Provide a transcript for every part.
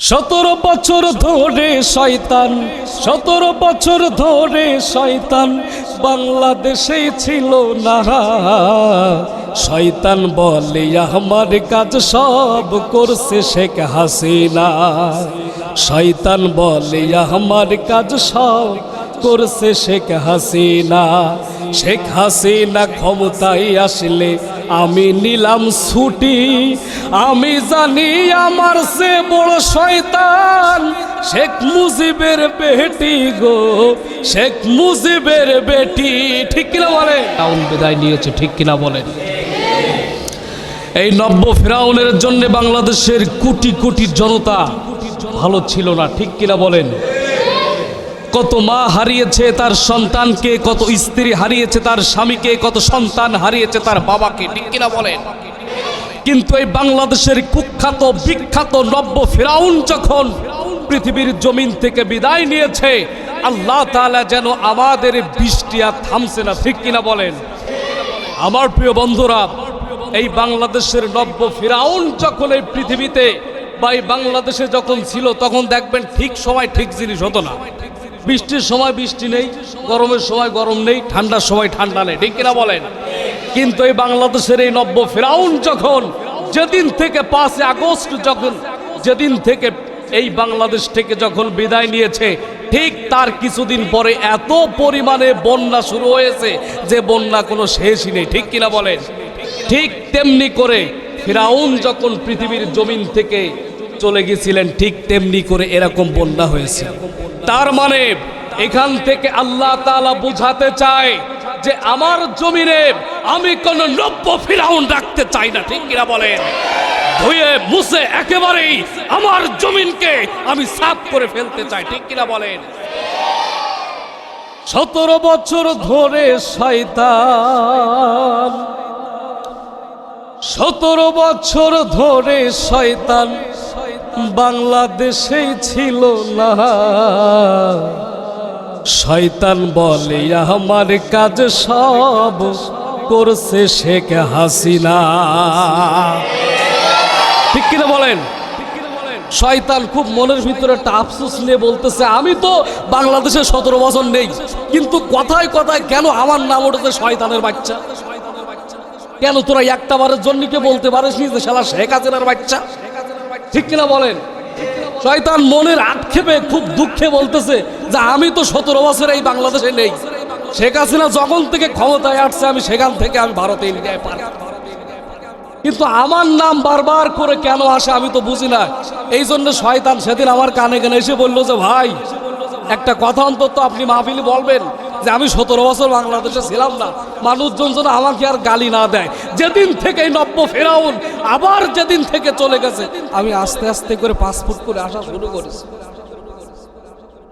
সতেরো বছর ধরে শয়তান, সতেরো বছর ধরে শয়তান বাংলাদেশে ছিল না শয়তান বলে, আমার কাজ সব করছে শেখ হাসিনা। শয়তান বলে, আমার কাজ সব করছে শেখ হাসিনা। শেখ হাসিনা ক্ষমতায় আসলে আমি নিলাম ছুটি। আমি জানি আমার সে বড় শয়তান। শেখ মুজিবের বেটি গো শেখ মুজিবের বেটি ঠিক কিনা বলে টাউন বিদায় নিয়েছে ঠিক কিনা বলেন? এই নব্য ফেরাউনের জন্য বাংলাদেশের কোটি কোটি জনতা ভালো ছিল না ঠিক কিনা বলেন? কত মা হারিয়েছে তার সন্তানকে, কত স্ত্রী হারিয়েছে তার স্বামীকে, কত সন্তান হারিয়েছে তার বাবাকে, ঠিক কিনা বলেন? কিন্তু এই বাংলাদেশের কুখ্যাত, বিখ্যাত, নব্য ফেরাউন যখন পৃথিবীর জমিন থেকে বিদায় নিয়েছে, আল্লাহ তালা যেন আমাদের বৃষ্টি আর থামছে না, ঠিক কিনা বলেন? আমার প্রিয় বন্ধুরা, এই বাংলাদেশের নব্য ফেরাউন যখন এই পৃথিবীতে বা এই বাংলাদেশে যখন ছিল, তখন দেখবেন ঠিক সময় ঠিক জিনিস হতো না। বৃষ্টির সময় বৃষ্টি নেই, গরমের সময় গরম নেই, ঠান্ডার সময় ঠান্ডা নেই, ঠিক কিনা বলেন? কিন্তু এই বাংলাদেশের এই নব্য ফিরাউন যখন, যেদিন থেকে পাঁচই আগস্ট যখন, যেদিন থেকে এই বাংলাদেশ থেকে যখন বিদায় নিয়েছে, ঠিক তার কিছুদিন পরে এত পরিমাণে বন্যা শুরু হয়েছে যে বন্যা কোনো শেষই নেই, ঠিক কিনা বলেন? ঠিক তেমনি করে ফিরাউন যখন পৃথিবীর জমিন থেকে চলে গেছিলেন, ঠিক তেমনি করে এরকম বন্যা হয়েছে। তার মানে এখান থেকে আল্লাহ তাআলা বুঝাতে চায় যে আমার জমিনে আমি কোন নব্য ফিরাউন রাখতে চাই না, ঠিক কিনা বলেন? ধুয়ে, মুছে, একেবারেই আমার জমিনকে আমি সাফ করে ফেলতে চাই, ঠিক কিনা বলেন? সতেরো বছর ধরে শয়তান, সতেরো বছর ধরে শয়তান বাংলাদেশেই ছিল না। শয়তান বলে, আমার কাজ সব করছে শেখ হাসিনা। ঠিক কিনা বলেন? শয়তান খুব মনের ভিতরে একটা আফসোস নিয়ে বলতেছে, আমি তো বাংলাদেশে সতেরো বছর নেই, কিন্তু কথায় কথায় কেন আমার নাম উঠেছে শয়তানের বাচ্চা? কেন তোরা একটা বারের জন্য কে বলতে পারিস নি যে শালা শেখ হাসিনার বাচ্চা? ঠিক কিনা বলেন? শয়তান মনের আক্ষেপে খুব দুঃখে বলতেছে যে আমি তো সতেরো বছর এই বাংলাদেশে নেই। শেখ হাসিনা যখন থেকে ক্ষমতায় আসছে, আমি সেখান থেকে আমি ভারতে, ইন্ডিয়ায় পার। কিন্তু আমার নাম বারবার করে কেন আসে আমি তো বুঝি না। এই জন্য শয়তান সেদিন আমার কানে কানে এসে বলল যে, ভাই, একটা কথা অন্তত আপনি মাহফিলি বলবেন। যে আমি সতেরো বছর বাংলাদেশে ছিলাম না, মানুষজন যেন আমাকে আর গালি না দেয়। যেদিন থেকে নব্য ফেরাউন আবার যেদিন থেকে চলে গেছে, আমি আস্তে আস্তে করে পাসপোর্ট করে আসা শুরু করেছি।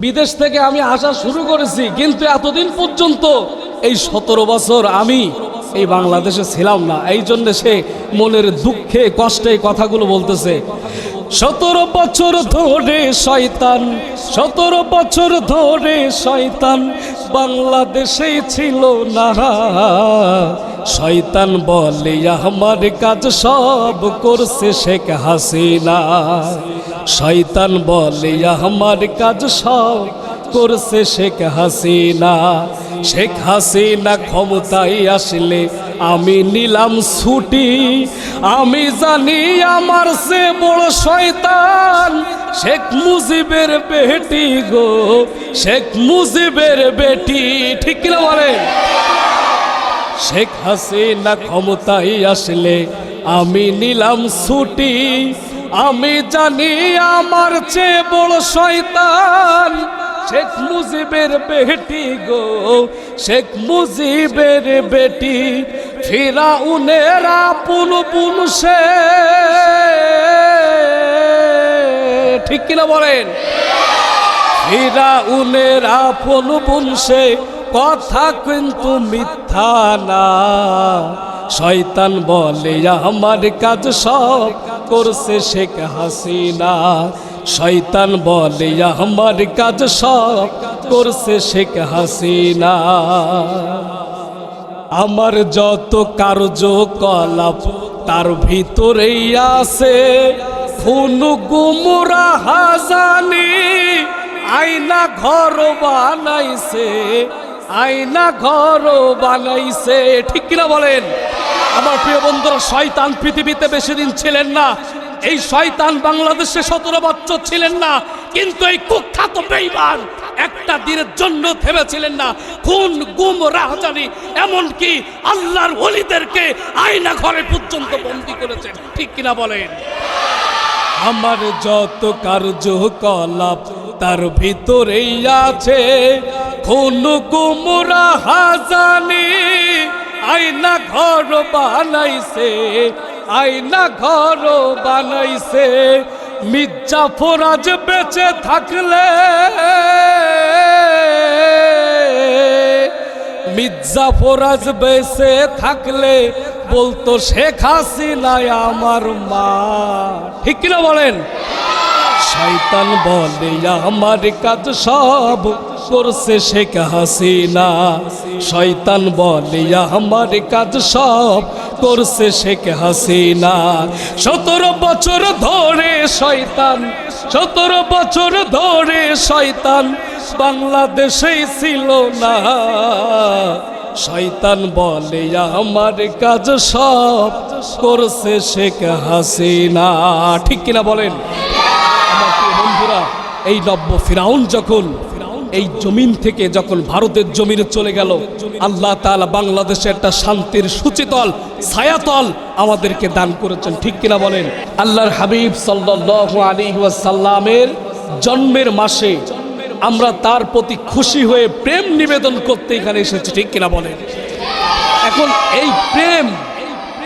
বিদেশ থেকে আমি আসা শুরু করেছি, কিন্তু এতদিন পর্যন্ত এই সতেরো বছর আমি এই বাংলাদেশে ছিলাম না। এই জন্য সে মনের দুঃখে, কষ্টে কথাগুলো বলতেছে। সতেরো বছর ধরে শয়তান, সতেরো বছর ধরে শয়তান বাংলাদেশে ছিল না শয়তান বলে, আমার কাজ সব করছে শেখ হাসিনা। শয়তান বলে, আমার কাজ সব করছে শেখ হাসিনা। শেখ হাসিনা ক্ষমতায় আসলে আমি নিলাম ছুটি, আমি জানি আমার সে বড় শয়তান। শেখ মুজিবের বেটি গো, শেখ মুজিবের বেটি, ঠিক কিনা বলেন শেখ হাসিনা ক্ষমতায় আসলে আমি নিলাম ছুটি, আমি জানি আমার চেয়ে বড় শয়তান। শেখ মুজিবের বেটি গো, শেখ মুজিবের বেটি ফিরাউনের বুন সে। ঠিক কিনা বলেন? ফিরাউনের বুন সে, কথা কিন্তু মিথ্যা না। শয়তান বলে, আমার কাজ সব করছে শেখ হাসিনা। শয়তান বলে, আমার কাজ সব করছে শেখ হাসিনা। আমার যত কার্য কলাপ তার ভিতরেই আছে খুন গুমরা হাজানি আইনা ঘর বানাইছে আইনা ঘর বানাইছে। ঠিক কিনা বলেন? আমার প্রিয় বন্ধুরা, শয়তান পৃথিবীতে বেশি দিন ছিলেন না। এই শয়তান বাংলাদেশে সতেরো বছর ছিলেন না, কিন্তু এই কুখ্যাত বেইমান একটা দিনের জন্য থেমেছিলেন না। খুন, গুম, রাহজানি, এমনকি আল্লাহর ওলিদেরকে আয়না ঘরে পর্যন্ত বন্দি করেছেন। ঠিক কিনা বলেন? আমার যত কার্য কলাপ তার ভিতরেই আছে। খুন গুমরা হাজানি আয়না ঘর বানাইছে, আয়না ঘর বানাইছে। মির্জা ফরাজ বেঁচে থাকলে মির্জা ফরাজ বেঁচে থাকলে বলতো শেখ হাসিনায় আমার মা। ঠিক কিনা বলেন? শয়তান বলে, আমার কাজ সব করছে শেখ হাসিনা। শয়তান বলে, আমার কাজ সব করছে শেখ হাসিনা। সতেরো বছর ধরে শয়তান সতেরো বছর ধরে শয়তান বাংলাদেশেই ছিল না। শয়তান বলে, আমার কাজ সব করছে শেখ হাসিনা। ঠিক কিনা বলেন? বন্ধুরা, এই নব্য ফিরাউন যখন এই জমিন থেকে যখন ভারতের জমিনে চলে গেল, আল্লাহ তাআলা বাংলাদেশে একটা শান্তির সুচিতল, ছায়াতল আমাদেরকে দান করেছেন। ঠিক কিনা বলেন? আল্লাহর হাবিব ওয়াসাল্লামের জন্মের মাসে আমরা তার প্রতি খুশি হয়ে প্রেম নিবেদন করতে এখানে এসেছি। ঠিক কিনা বলেন? এখন এই প্রেম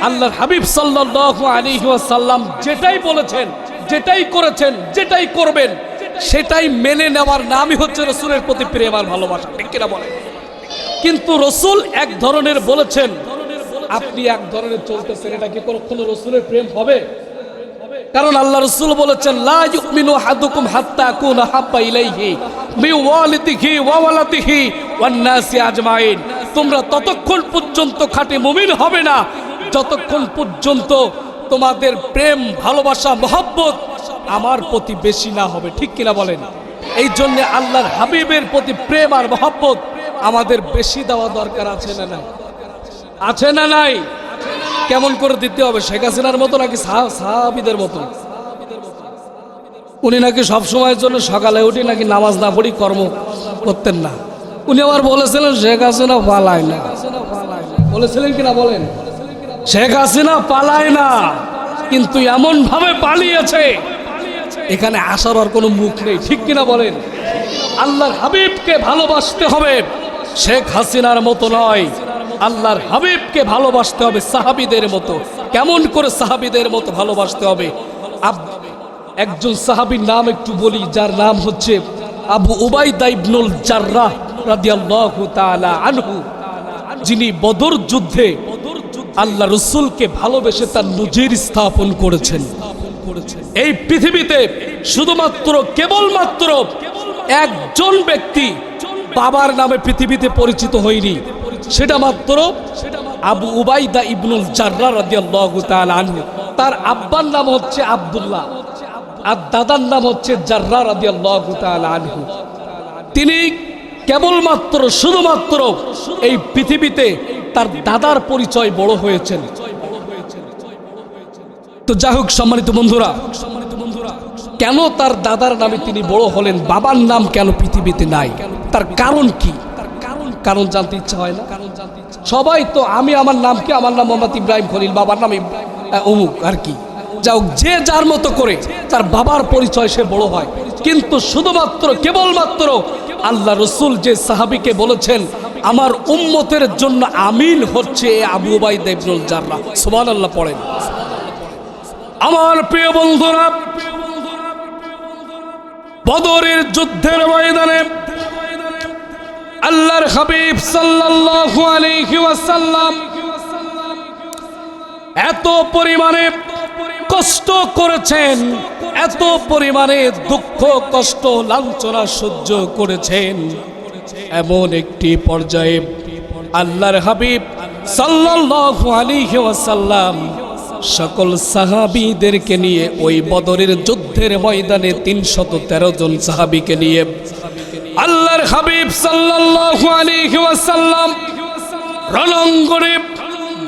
আল্লাহর হাবিব সাল্লাল্লাহু আলাইহি ওয়াসাল্লাম যেটাই বলেছেন, যেটাই করেছেন, যেটাই করবেন সেটাই মেনে নেওয়ার নামই হচ্ছে রসুলের প্রতি প্রেম আর ভালোবাসা। ঠিক কিনা বলেন? কিন্তু রসুল এক ধরনের বলেছেন, আপনি এক ধরনের চলতেছেন, এটা কি কখনো রসুলের প্রেম হবে? কারণ আল্লাহ রসুল বলেছেন হাত্তা কুনা ওয়ান নাসি আজমাইন। তোমরা ততক্ষণ পর্যন্ত খাঁটি মুমিন হবে না, যতক্ষণ পর্যন্ত তোমাদের প্রেম, ভালোবাসা, মহব্বত আমার প্রতি বেশি না হবে, ঠিক কিনা বলেন? এই জন্য আল্লাহর হাবিবের প্রতি প্রেম আর মহব্বত আমাদের বেশি দেওয়া দরকার আছে না নাই? আছে না নাই? কেমন করে দিতে হবে, শেখ হাসিনার মতো নাকি সাহা- সাহাবিদের মতো? উনি নাকি সব সময়ের জন্য সকালে উঠে নাকি নামাজ না পড়ি কর্ম করতেন না। উনি আবার বলেছিলেন, শেখ হাসিনা পালায় না। বলেছিলেন কিনা বলেন? শেখ হাসিনা পালায় না, কিন্তু এমন ভাবে পালিয়েছে এখানে আসার আর কোনো মুখ নেই। ঠিক কিনা বলেন? আল্লাহর হাবিবকে ভালোবাসতে হবে। শেখ হাসিনার মতো নয়। আল্লাহর হাবিবকে ভালোবাসতে হবে সাহাবিদের মতো। কেমন করে সাহাবিদের মতো ভালোবাসতে হবে? একজন সাহাবীর নাম একটু বলি, যার নাম হচ্ছে আবু উবাইদা ইবনুল জাররাহ রাদিয়াল্লাহু তাআলা আনহু। যিনি বদর যুদ্ধে আল্লাহ রসুলকে ভালোবেসে তার নজির স্থাপন করেছেন। এই পৃথিবীতে শুধুমাত্র কেবলমাত্র একজন ব্যক্তি বাবার নামে পৃথিবীতে পরিচিত হয়নি। সেটা মাত্র আবু উবাইদা ইবনুল জাররা রাদিয়াল্লাহু তাআলা আনহু। তার আব্বার নাম হচ্ছে আব্দুল্লাহ। আর দাদার নাম হচ্ছে জাররা রাদিয়াল্লাহু তাআলা আনহু। তিনি কেবলমাত্র, শুধুমাত্র এই পৃথিবীতে তার দাদার পরিচয় বড় হয়েছেন। তো যাই হোক, সম্মানিত বন্ধুরা, কেন তার দাদার নামে তিনি বড় হলেন? বাবার নাম কেন পৃথিবীতে নাই? তার কারণ কি? কারণ জানতে ইচ্ছা হয় না? সবাই তো আমি আমার নাম কি আমার নাম মোহাম্মদ ইব্রাহিম খলিল, বাবার নাম অমুক, আর কি। যাও যে যার মতো করে তার বাবার পরিচয় সে বড় হয়। কিন্তু শুধুমাত্র, কেবলমাত্র আল্লাহ রসুল যে সাহাবিকে বলেছেন, আমার উম্মতের জন্য আমিন হচ্ছে আবু উবাইদ ইবনুল জাররা। সুবহানাল্লাহ পড়েন। আমার প্রিয় বন্ধুরা, বদরের যুদ্ধের ময়দানে আল্লাহর হাবিব সাল্লাল্লাহু আলাইহি এত পরিমাণে কষ্ট করেছেন, এত পরিমাণে দুঃখ, কষ্ট, লাঞ্ছনা সহ্য করেছেন। এমন একটি পর্যায়ে আল্লাহর হাবিব সাল্লাল্লাহু আলাইহি ওয়াসাল্লাম সকল সাহাবিদেরকে নিয়ে ওই বদরের যুদ্ধের ময়দানে তিনশত তেরো জন সাহাবিকে নিয়ে। আল্লাহর হাবিব ওয়াসাল্লাম রণাঙ্গনে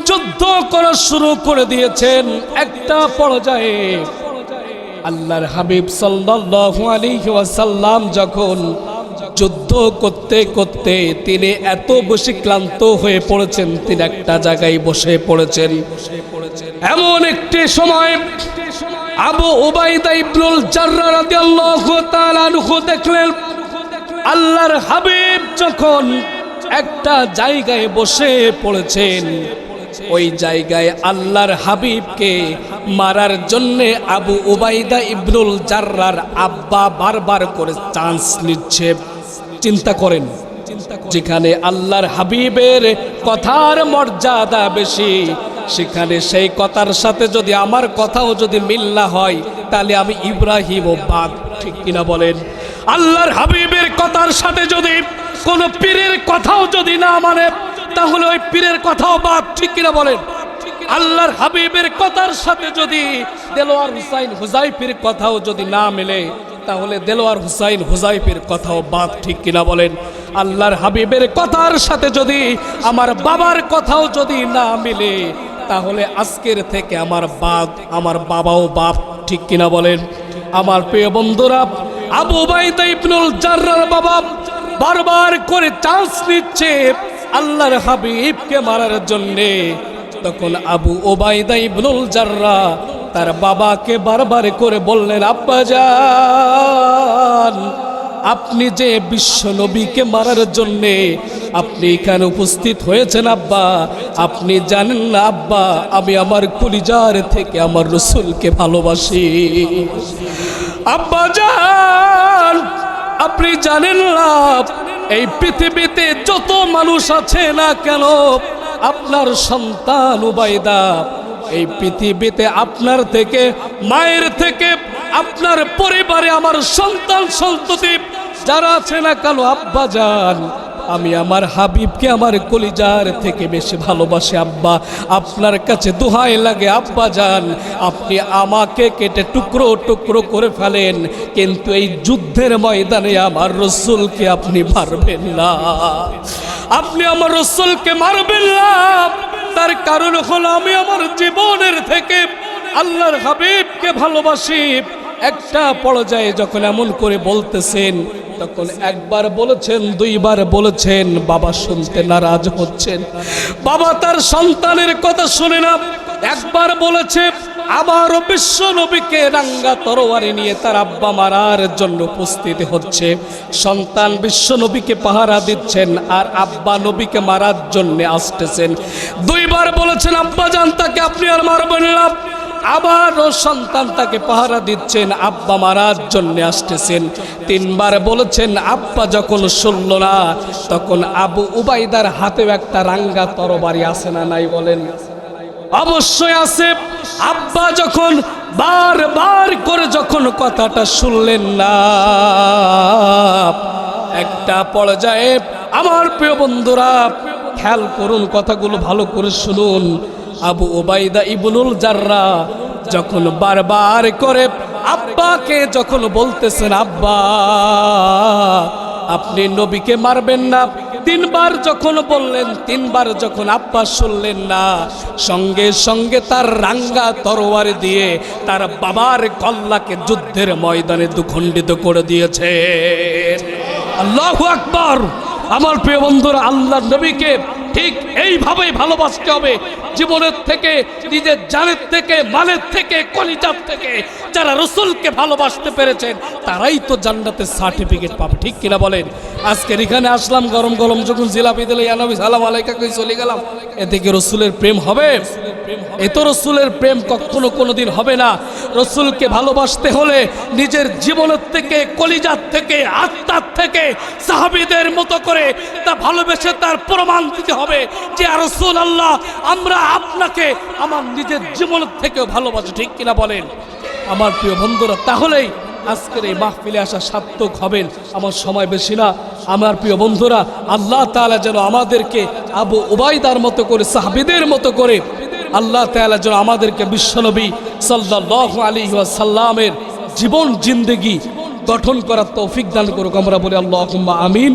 যুদ্ধ করা শুরু করে দিয়েছেন একটা পর্যায়ে। আল্লাহর হাবিব সাল্লাল্লাহু আলাইহি ওয়াসাল্লাম যখন যুদ্ধ করতে করতে তিনি এত বেশি ক্লান্ত হয়ে পড়েছেন, তিনি একটা জায়গায় বসে পড়েছেন। এমন একটি সময় আবু উবাইদা ইবনুল জাররা রাদিয়াল্লাহু তাআলা আনহু দেখলেন, আল্লাহর হাবিব যখন একটা জায়গায় বসে পড়েছেন, ওই জায়গায় আল্লাহর হাবিবকে মারার জন্যে আবু উবাইদা ইবনুল জাররার আব্বা বারবার করে চান্স নিচ্ছে। চিন্তা করেন, যেখানে আল্লাহর হাবিবের কথার মর্যাদা বেশি, সেখানে সেই কথার সাথে যদি আমার কথাও যদি মিল না হয়, তাহলে আমি ইব্রাহিম ও বাদ, ঠিক কিনা বলেন? আল্লাহর হাবিবের কথার সাথে যদি কোন পীরের কথাও যদি না মানে তাহলে ওই পীরের কথাও বাদ, ঠিক কিনা বলেন? আল্লাহর হাবিবের কথার সাথে যদি দেলোয়ার হুসাইন হুজাইফির কথাও যদি না মেলে, তাহলে দেলোয়ার হুসাইন হুজাইফির কথাও বাদ ঠিক কিনা বলেন? আল্লাহর হাবিবের কথার সাথে যদি আমার বাবার কথাও যদি না মিলে, তাহলে আজকের থেকে আমার বাদ আমার বাবাও বাপ ঠিক কিনা বলেন? আমার প্রিয় বন্ধুরা, আবু বাইদা ইবনুল জাররার বাবা বারবার করে চান্স নিচ্ছে আল্লাহর হাবিবকে মারার জন্যে। তখন আবু ওবায়দা ইবনুল জাররা তার বাবাকে বারবার করে বললেন, আব্বা যান আপনি যে বিশ্ব নবীকে মারার জন্যে আপনি এখানে উপস্থিত হয়েছেন আব্বা, আপনি জানেন না আব্বা, আমি আমার কলিজার থেকে আমার রসুলকে ভালোবাসি। আব্বা যান আপনি জানেন না, এই পৃথিবীতে যত মানুষ আছে না কেন আপনার সন্তান উবাইদা এই পৃথিবীতে আপনার থেকে, মায়ের থেকে, আপনার পরিবারে আমার সন্তান সন্ততি যারা আছে না কালো আব্বা যান আমি আমার হাবিবকে আমার কলিজার থেকে বেশি ভালোবাসি, আব্বা। আপনার কাছে দোহাই লাগে, আব্বা যান আপনি আমাকে কেটে টুকরো টুকরো করে ফেলেন, কিন্তু এই যুদ্ধের ময়দানে আমার রসুলকে আপনি মারবেন না। আপনি আমার রসুলকে মারবেন না। তার কারণ হলো আমি আমার জীবনের থেকে আল্লাহর হাবিবকে ভালোবাসি। একটা পর্যায়ে যখন এমন করে বলতেছেন তখন একবার বলেছেন, দুইবার বলেছেন, বাবা শুনতে নারাজ হচ্ছেন। বাবা তার সন্তানের কথা শুনে না, একবার বলেছে আবারও বিশ্ব নবীকে রাঙ্গা তরোয়ারি নিয়ে তার আব্বা মারার জন্য উপস্থিত হচ্ছে। সন্তান বিশ্ব নবীকে পাহারা দিচ্ছেন আর আব্বা নবীকে মারার জন্য আসতেছেন। দুইবার বলেছেন, আব্বা জান, তাকে আপনি আর মারবেন না। আবারও সন্তান তাকে পাহারা দিচ্ছেন, আব্বা মারার জন্য আসতেছেন। তিনবার বলেছেন, আব্বা যখন শুনল না, তখন আবু উবাইদার হাতেও একটা রাঙ্গা তরবারি আছে না নাই বলেন? অবশ্যই আছে। আব্বা যখন বারবার করে যখন কথাটা শুনলেন না, একটা পর্যায়ে, আমার প্রিয় বন্ধুরা, খেয়াল করুন, কথাগুলো ভালো করে শুনুন। আবু ওবাইদা ইবনুল জাররা যখন বারবার করে, আব্বাকে যখন বলতেছেন, আব্বা, আপনি নবীকে মারবেন না। তিনবার যখন বললেন, তিনবার যখন আব্বা শুনলেন না, সঙ্গে সঙ্গে তার রাঙ্গা তরোয়ার দিয়ে তার বাবার কল্লাকে যুদ্ধের ময়দানে দুখণ্ডিত করে দিয়েছে। আল্লাহ আকবর! আমার প্রিয় বন্ধুরা, আল্লাহ নবীকে ঠিক এইভাবে ভালোবাসতে হবে। জীবনের থেকে, নিজের জানের থেকে, মালের থেকে, কলিজার থেকে যারা রসুলকে ভালোবাসতে পেরেছেন, তারাই তো জান্নাতের সার্টিফিকেট পাবে। ঠিক কিনা বলেন? আজকের এখানে আসলাম, গরম গরম যখন জিলাপি দিলে ইয়ানবি সালাম আলাইকা, কই চলে গেলাম? এতে কি রসুলের প্রেম হবে। এ তো রসুলের প্রেম কখনো কোনোদিন হবে না। রসুলকে ভালোবাসতে হলে নিজের জীবনের থেকে, কলিজার থেকে, আত্মার থেকে, সাহাবিদের মতো করে তা ভালোবেসে তার প্রমাণ দিতে হবে যে রসুল আল্লাহ আমরা আপনাকে আমার নিজের জীবনের থেকেও ভালোবাসি। ঠিক কিনা বলেন? আমার প্রিয় বন্ধুরা, তাহলেই আজকের এই মাহফিলে আসা সার্থক হবেন। আমার সময় বেশি না। আমার প্রিয় বন্ধুরা, আল্লাহ তালা যেন আমাদেরকে আবু ওবায়দার মতো করে, সাহাবিদের মতো করে, আল্লাহ তালা যেন আমাদেরকে বিশ্বনবী সাল্লাহ আলী সাল্লামের জীবন, জিন্দেগি গঠন করার তৌফিক দান করুক। আমরা বলি আল্লাহ আমিন।